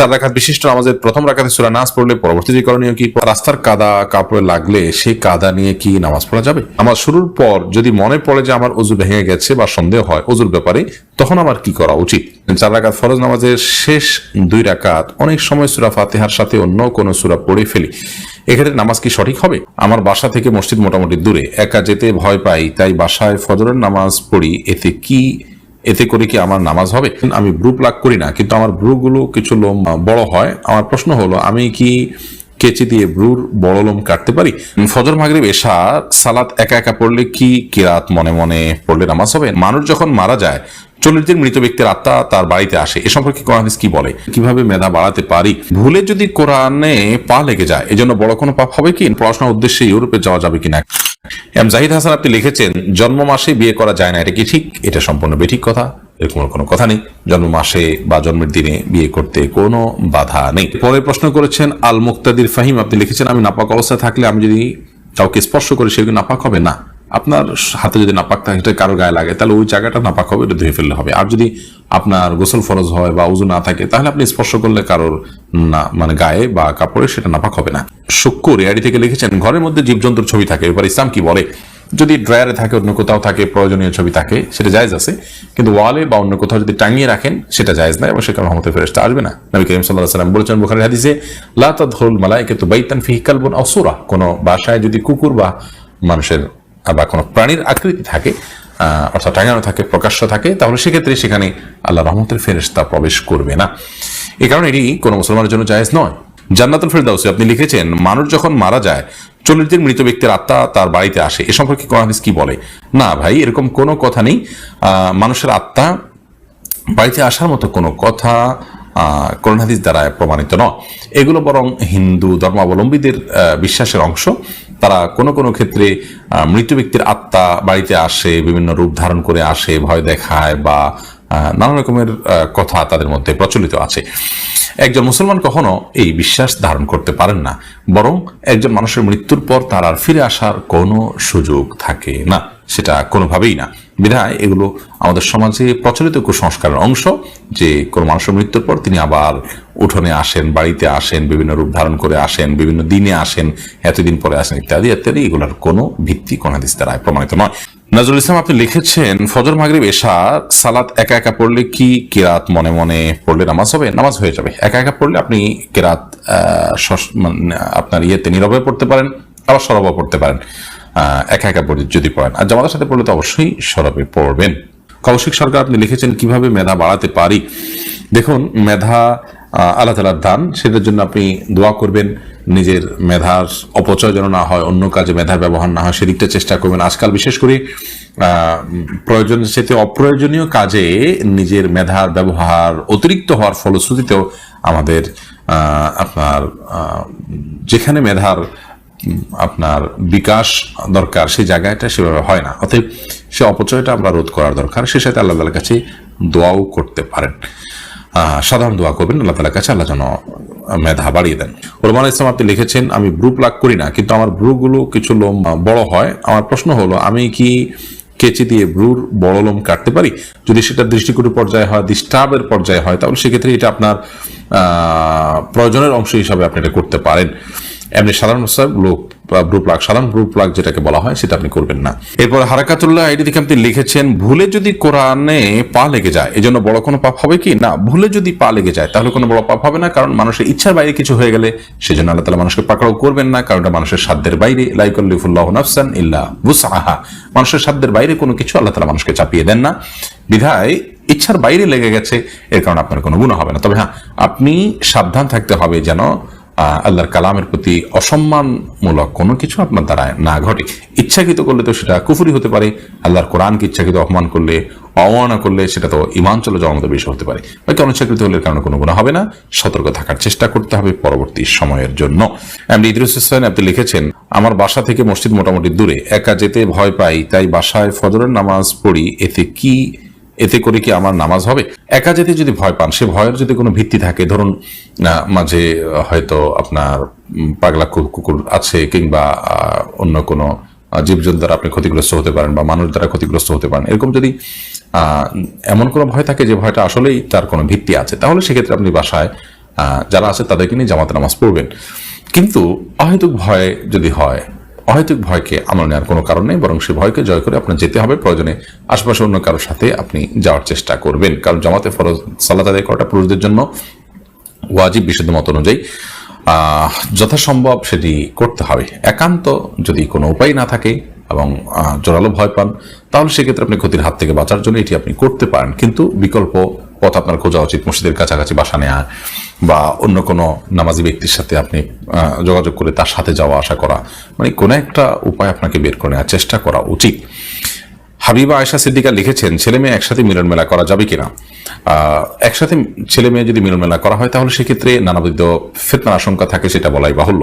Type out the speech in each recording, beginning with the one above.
চার রাখাত বিশিষ্ট আমাদের প্রথম রাখাতে সুরা নামাজ পড়লে পরবর্তী যে করণীয় কি? রাস্তার কাদা কাপড়ে লাগলে সেই কাদা নিয়ে কি নামাজ পড়া যাবে? আমার শুরুর পর যদি মনে পড়ে যে আমার অজু ভেঙে গেছে বা সন্দেহ হয় অজুর ব্যাপারে, তখন আমার কি করা উচিত? চার রাকাত ফরজ নামাজের শেষ দুই রাকাত অনেক সময় সুরা ফাতেহার সাথে অন্য কোনো সুরা পড়ে ফেলি। এক্ষেত্রে নামাজ কি সঠিক হবে? আমার বাসা থেকে মসজিদ মোটামুটি দূরে। একা যেতে ভয় পাই, তাই বাসায় ফজরের নামাজ পড়ি, এতে কি এতে করে কি আমার নামাজ হবে? আমি ব্রু প্লাগ করি না, কিন্তু আমার ব্রুগুলো কিছু লোম বড় হয়। আমার প্রশ্ন হলো, আমি কি কেচি দিয়ে ব্রুর বড় লোম কাটতে পারি? ফজর, মাগরিব, এশা, সালাত একা একা পড়লে কি কিরাত মনে মনে পড়লে নামাজ হবে? মানুষ যখন মারা যায়, চল্লিশ দিন মৃত ব্যক্তির আত্মা তার বাড়িতে আসে। এ সম্পর্কে কোরআন কি বলে? কীভাবে মেধা বাড়াতে পারি? ভুলে যদি কোরআনে পা লেগে যায়, এজন্য বড় কোনো পাপ হবে কি? পড়াশোনার উদ্দেশ্যে ইউরোপে যাওয়া যাবে কিনা এম, জাহিদ হাসান আপনি লিখেছেন, জন্ম মাসে বিয়ে করা যায় না, এটা কি ঠিক? এটা সম্পূর্ণ বেঠিক কথা। এরকম কোনো কথা নেই। জন্ম মাসে বা জন্মের দিনে বিয়ে করতে কোনো বাধা নেই। পরে প্রশ্ন করেছেন আল মুক্তাদির ফাহিম, আপনি লিখেছেন, আমি নাপাক অবস্থায় থাকলে আমি যদি কাউকে স্পর্শ করি সেগুলো নাপাক হবে? না। আপনার হাতে যদি নাপাক থাকে এটা কারও গায়ে লাগে, তাহলে ওই জায়গাটা নাপাক হবে, এটা ধুয়ে ফেললে হবে। আর যদি আপনার গোসল ফরজ হয় বা উজু না থাকে, তাহলে আপনি স্পর্শ করলে কারোর না মানে গায়ে বা কাপড়ে সেটা নাপাক হবে না। শুক্কুর এআডি থেকে লিখেছেন, ঘরের মধ্যে জীবজন্তুর ছবি থাকে। এবার ইসলাম কি বলে? যদি ড্রয়ারে থাকে, অন্য কোথাও থাকে, প্রয়োজনীয় ছবি থাকে, সেটা জায়েজ আছে। কিন্তু ওয়ালে বা অন্য কোথাও যদি টাঙিয়ে রাখেন, সেটা জায়েজ না এবং সেখানে রহমতের ফেরেশতা আসবে না। নবী করিম সাল্লাহ সাল্লাম বলেছেন বুখারী হাদিসে, লা তাদখুল মালাইকাতু বাইতান ফিহি কালবুন আও সূরা। কোন বাসায় যদি কুকুর বা মানুষের বা কোনো প্রাণীর আকৃতি থাকে অর্থাৎ টাঙানো থাকে, প্রকাশ্য থাকে, তাহলে সেক্ষেত্রে সেখানে আল্লাহ রহমতের ফেরেশতা প্রবেশ করবে না। এ কারণে এটি কোনো মুসলমানের জন্য জায়েজ নয়। জান্নাতুল ফেরদাউসি আপনি লিখেছেন মানুষ যখন মারা যায় চল্লিশ দিন মৃত ব্যক্তির আত্মা তার বাড়িতে আসে। এ সম্পর্কে কোরআন হাদিস কি বলে? না ভাই এরকম কোনো কথা নেই। মানুষের আত্মা বাড়িতে আসার মতো কোনো কথা আহ, দ্বারা প্রমাণিত নয়। এগুলো বরং হিন্দু ধর্মাবলম্বীদের বিশ্বাসের অংশ। তারা কোনো কোনো ক্ষেত্রে মৃত ব্যক্তির আত্মা বাড়িতে আসে বিভিন্ন রূপ ধারণ করে আসে ভয় দেখায় বা নানা রকমের কথা তাদের মধ্যে প্রচলিত আছে। একজন মুসলমান কখনো এই বিশ্বাস ধারণ করতে পারেন না, বরং একজন মানুষের মৃত্যুর পর তার আর ফিরে আসার কোনো সুযোগ থাকে না। সেটা কোনোভাবেই না। বিধায় এগুলো আমাদের সমাজে প্রচলিত কুসংস্কারের অংশ, যে কোনো মানুষের মৃত্যুর পর তিনি আবার উঠোনে আসেন, বাড়িতে আসেন, বিভিন্ন রূপ ধারণ করে আসেন, বিভিন্ন দিনে আসেন, এতদিন পরে আসেন ইত্যাদি ইত্যাদি, এগুলোর কোনো ভিত্তি, কোন দ্বারা প্রমাণিত নয়। নজরুল ইসলাম, আপনি লিখেছেন, ফজর, মাগরিব, এশা, সালাত একা একা পড়লে কি কেরাত মনে মনে পড়লে নামাজ হবে? নামাজ হয়ে যাবে। একা একা পড়লে আপনি কেরাত মানে আপনার ইয়েতে নীরবে পড়তে পারেন, আবার সরবে পড়তে পারেন। একা একা পড়ে যদি পড়েন। আর জামাতের সাথে পড়লে তো অবশ্যই সরবে পড়বেন। কৌশিক সরকার, আপনি লিখেছেন, কীভাবে মেধা বাড়াতে পারি? দেখুন, মেধা আল্লাহ তালার দান। সেটার জন্য আপনি দোয়া করবেন। নিজের মেধার অপচয় যেন না হয়, অন্য কাজে মেধার ব্যবহার না হয়, সেদিকটা চেষ্টা করবেন। আজকাল বিশেষ করে প্রয়োজনের সাথে অপ্রয়োজনীয় কাজে নিজের মেধার ব্যবহার অতিরিক্ত হওয়ার ফলশ্রুতিতেও আমাদের আপনার যেখানে মেধার আপনার বিকাশ দরকার, সেই জায়গাটা সেভাবে হয় না। অতএব সে অপচয়টা আমরা রোধ করার দরকার। সে সাথে আল্লাহ কাছে দোয়াও করতে পারেন। সাধারণ দোয়া করবেন, আল্লাহ তালার কাছে আল্লাহ যেন মেধা বাড়িয়ে দেন। রোমান ইসলাম আপনি লিখেছেন, আমি ব্রু প্লাগ করি না, কিন্তু আমার ব্রুগুলো কিছু লোম বড় হয়। আমার প্রশ্ন হলো, আমি কি কেচি দিয়ে ব্রুর বড় লোম কাটতে পারি? যদি সেটা দৃষ্টিকটু পর্যায়ে হয় ডিস্টার্বের পর্যায়ে হয়, তাহলে সেক্ষেত্রে এটা আপনার প্রয়োজনের অংশ হিসাবে আপনি এটা করতে পারেন। এমনি সাধারণ লোক ব্রু প্লাগ সাধারণ ব্রু প্লাগ যেটাকে বলা হয়, সেটা আপনি করবেন না। এরপর হারাকাতুল্লাহ আইডি থেকে আপনি লিখেছেন, ভুলে যদি কোরআনে পা লেগে যায়, এজন্য বড় কোনো পাপ হবে কি? না, ভুলে যদি পা লেগে যায়, তাহলে কোনো বড় পাপ হবে না, কারণ মানুষের ইচ্ছার বাইরে কিছু হয়ে গেলে সেজন্য আল্লাহ তালা মানুষকে পাকড়াও করবেন না, কারণ এটা মানুষের সাধ্যের বাইরে। লাইকুল্লিফুল্লাহ নাফসান ইল্লা বুসাহা মানুষের সাধ্যের বাইরে কোনো কিছু আল্লাহ তালা মানুষকে চাপিয়ে দেন না। বিধায় ইচ্ছার বাইরে লেগে গেছে, এর কারণে আপনার কোনো গুণ হবে না। তবে হ্যাঁ আপনি সাবধান থাকতে হবে যেন আল্লাহর কালামের প্রতি অসম্মানমূলক কোনো কিছু আপনার দ্বারা না ঘটে। ইচ্ছাকৃত করলে তো সেটা কুফুরি হতে পারে, আল্লাহর কোরআনকে ইচ্ছাকৃত অপমান করলে, অবমাননা করলে সেটা তো ইমান চলে যাওয়ার মতো বিষয় হতে পারে। বাকি অনিচ্ছাকৃত হলে কারণে কোনো গুণা হবে না। সতর্ক থাকার চেষ্টা করতে হবে পরবর্তী সময়ের জন্য। এমনি ইদ্রিস হোসেন, আপনি লিখেছেন, আমার বাসা থেকে মসজিদ মোটামুটি দূরে, একা যেতে ভয় পাই, তাই বাসায় ফজরের নামাজ পড়ি, এতে কি এতে করে কি আমার নামাজ হবে? একা যেতে যদি ভয় পান সে ভয়ের যদি কোনো ভিত্তি থাকে ধরুন মাঝে হয়তো আপনার পাগলা কুকুর আছে কিংবা অন্য কোনো আহ, জীবজন্তু দ্বারা আপনি ক্ষতিগ্রস্ত হতে পারেন বা মানুষ দ্বারা ক্ষতিগ্রস্ত হতে পারেন এরকম যদি এমন কোনো ভয় থাকে যে ভয়টা আসলেই তার কোনো ভিত্তি আছে তাহলে সেক্ষেত্রে আপনি বাসায় যারা আছে তাদেরকে নিয়ে জামাতে নামাজ পড়বেন। কিন্তু অহেতুক ভয় যদি হয় অহেতুক ভয়কে আমল নেওয়ার কোনো কারণ নেই, বরং সে ভয়কে জয় করে আপনার যেতে হবে। প্রয়োজনে আশেপাশে অন্য কারোর সাথে আপনি যাওয়ার চেষ্টা করবেন। কারণ জামাতে ফরজ সালাত আদায় করাটা পুরুষদের জন্য ওয়াজিব বিশুদ্ধ মত অনুযায়ী যথাসম্ভব সেটি করতে হবে। একান্ত যদি কোনো উপায় না থাকে এবং জোরালো ভয় পান, তাহলে সেক্ষেত্রে আপনি ক্ষতির হাত থেকে বাঁচার জন্য এটি আপনি করতে পারেন। কিন্তু বিকল্প পথ আপনার খোঁজা উচিত মসজিদের কাছাকাছি বাসা নেওয়া বা অন্য কোনো নামাজি ব্যক্তির সাথে আপনি যোগাযোগ করে তার সাথে যাওয়া, আসা করা মানে কোনো একটা উপায় আপনাকে বের করে নেওয়ার চেষ্টা করা উচিত। হাবিবা আয়সা সিদ্দিকা লিখেছেন, ছেলে মেয়ে একসাথে মিলনমেলা করা যাবে কিনা? একসাথে ছেলে মেয়ে যদি মিলনমেলা করা হয়, তাহলে সেক্ষেত্রে নানাবিধ ফেতনার আশঙ্কা থাকে, সেটা বলাই বাহুল্য।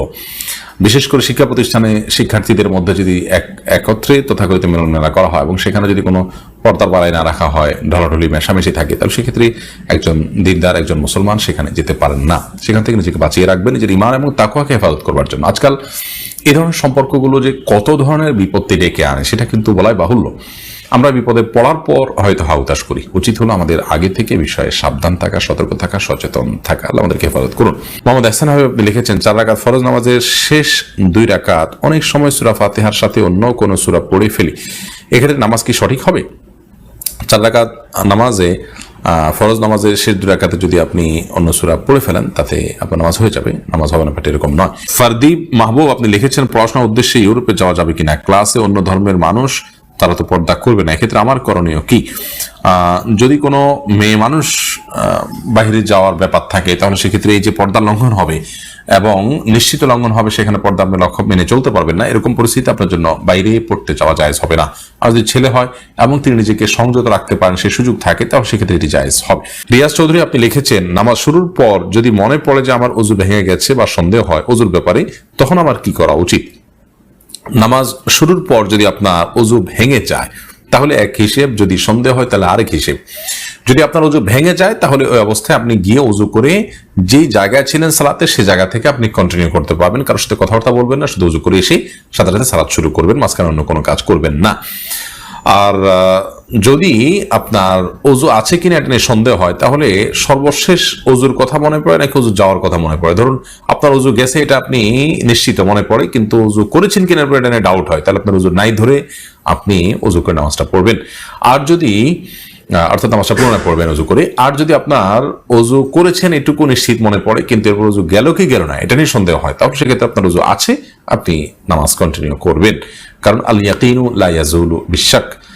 বিশেষ করে শিক্ষা প্রতিষ্ঠানে শিক্ষার্থীদের মধ্যে যদি এক, একত্রে তথাকথিত মেলা করা হয় এবং সেখানে যদি কোনো পর্দার বাড়ায় না রাখা হয়, ঢলাঢলি, মেশামেশি থাকে, তাহলে সেক্ষেত্রে একজন দিনদার, একজন মুসলমান সেখানে যেতে পারেন না। সেখান থেকে নিজেকে বাঁচিয়ে রাখবেন, নিজের ইমান এবং তাকুয়াকে হেফাজত করবার জন্য। আজকাল এ ধরনের সম্পর্কগুলো যে কত ধরনের বিপত্তি ডেকে আনে, সেটা কিন্তু বলাই বাহুল্য। আমরা বিপদে পড়ার পর হয়তো হাউতাস করি। উচিত হলো আমাদের আগে থেকে বিষয়ে সাবধান থাকা, সতর্ক থাকা, সচেতন থাকা। আমাদেরকে হেফাজত করুন। মোহাম্মদ এহসান হাবিব লিখেছেন, চার রাকাত ফরজ নামাজের শেষ দুই রাকাত। অনেক সময় সুরা ফাতেহার সাথে অন্য কোনো সুরা পড়ে ফেলি। এক্ষেত্রে নামাজ কি সঠিক হবে? চার রাকাত নামাজে ফরজ নামাজের শেষ দুই রাকাতে যদি আপনি অন্য সুরা পড়ে ফেলেন, তাতে আপনার নামাজ হয়ে যাবে। নামাজ হবে না এরকম নয়। ফারদীপ মাহবুব, আপনি লিখেছেন, পড়াশোনার উদ্দেশ্যে ইউরোপে যাওয়া যাবে কিনা? ক্লাসে অন্য ধর্মের মানুষ তারা তো পর্দা করবে না। এক্ষেত্রে আমার করণীয় কি? যদি কোনো মেয়ে মানুষ বাইরে যাওয়ার ব্যাপার থাকে, তাহলে সেক্ষেত্রে এই যে পর্দা লঙ্ঘন হবে এবং নিশ্চিত লঙ্ঘন হবে, সেখানে পর্দা আপনি লক্ষ্য মেনে চলতে পারবেন না। এরকম পরিস্থিতি আপনার জন্য বাইরে পড়তে যাওয়া জায়েজ হবে না। আর যদি ছেলে হয় এবং তিনি নিজেকে সংযত রাখতে পারেন, সে সুযোগ থাকে, তাহলে সেক্ষেত্রে এটি জায়েজ হবে। রিয়াজ চৌধুরী, আপনি লিখেছেন, নামাজ শুরুর পর যদি মনে পড়ে যে আমার অজু ভেঙে গেছে বা সন্দেহ হয় অজুর ব্যাপারে, তখন আমার কি করা উচিত? নামাজ শুরুর পর যদি আপনার অজু ভেঙে যায়, তাহলে এক হিসেব যদি সন্দেহ হয়, তাহলে আরেক হিসেব। যদি আপনার অজু ভেঙে যায়, তাহলে ওই অবস্থায় আপনি গিয়ে অজু করে যেই জায়গায় ছিলেন সালাতে, সে জায়গা থেকে আপনি কন্টিনিউ করতে পারবেন। কারোর সাথে কথাবার্তা বলবেন না, শুধু অজু করে এসে সাথে সাথে সালাত শুরু করবেন, মাঝখানে অন্য কোনো কাজ করবেন না। আর যদি আপনার অজু আছে কিনা এটা নিয়ে সন্দেহ হয় তাহলে সর্বশেষ অজুর কথা মনে পড়ে নাকি অজু যাওয়ার কথা মনে পড়ে? ধরুন আপনার অজু গেছে এটা আপনি নিশ্চিত মনে পড়ে কিন্তু অজু করেছেন কিনা এরপর এটা নিয়ে ডাউট হয় তাহলে আপনার অজু নাই ধরে আপনি অজু করে নামাজটা পড়বেন। আর যদি অর্থাৎ নামাজটা পুনরায় পড়বেন অজু করে আর যদি আপনার অজু করেছেন এটুকু নিশ্চিত মনে পড়ে কিন্তু এরপর অজু গেল কি গেল না এটা নিয়ে সন্দেহ হয় তাহলে সেক্ষেত্রে আপনার অজু আছে আপনি নামাজ কন্টিনিউ করবেন। কারণ আল ইয়াকিনু লা ইয়াজুলু বিশাক আহ,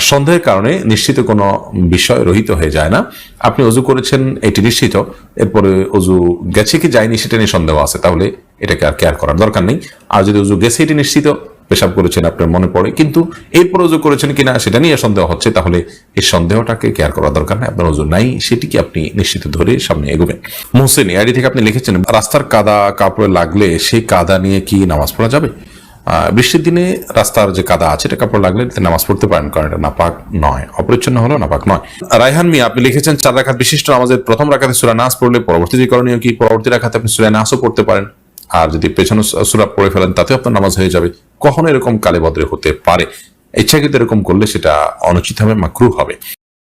সন্দেহের কারণে নিশ্চিত কোনো বিষয় রহিত হয়ে যায় না। আপনি অজু করেছেন, এটি নিশ্চিত। এরপরে অজু গেছে কি যায়নি সেটা নিয়ে সন্দেহ আছে, তাহলে এটাকে আর কেয়ার করার দরকার নেই। আর যদি অজু গেছে, এটি নিশ্চিত। পেশাব করেছেন, আপনার মনে পড়ে। কিন্তু এরপর অজু করেছেন কিনা সেটা নিয়ে সন্দেহ হচ্ছে, তাহলে এই সন্দেহটাকে কেয়ার করার দরকার নেই। আপনার অজু নাই, সেটিকে আপনি নিশ্চিত ধরে সামনে এগোবেন। মোহসেন আইডি থেকে আপনি লিখেছেন, রাস্তার কাদা কাপড়ে লাগলে সেই কাদা নিয়ে কি নামাজ পড়া যাবে? বৃষ্টির দিনে রাস্তার যে কাদা আছে, এটা কাপড় লাগলে নামাজ পড়তে পারেন, কারণ এটা নাপাক নয়। অপরিচ্ছন্ন হলো নাপাক নয়। রায়হান মিয়া, আপনি লিখেছেন চার রাখাত বিশিষ্ট আমাদের প্রথম রাখাতে সুরা নাস পড়লে পরবর্তী যে করণীয় কি? পরবর্তী রাখাতে আপনি সুরা নাসও পড়তে পারেন। আর যদি পেছনে সুরা পড়ে ফেলেন, তাতেও আপনার নামাজ হয়ে যাবে। কখনো এরকম কালে হতে পারে। ইচ্ছাকৃত এরকম করলে সেটা অনুচিত হবে মাকরু হবে।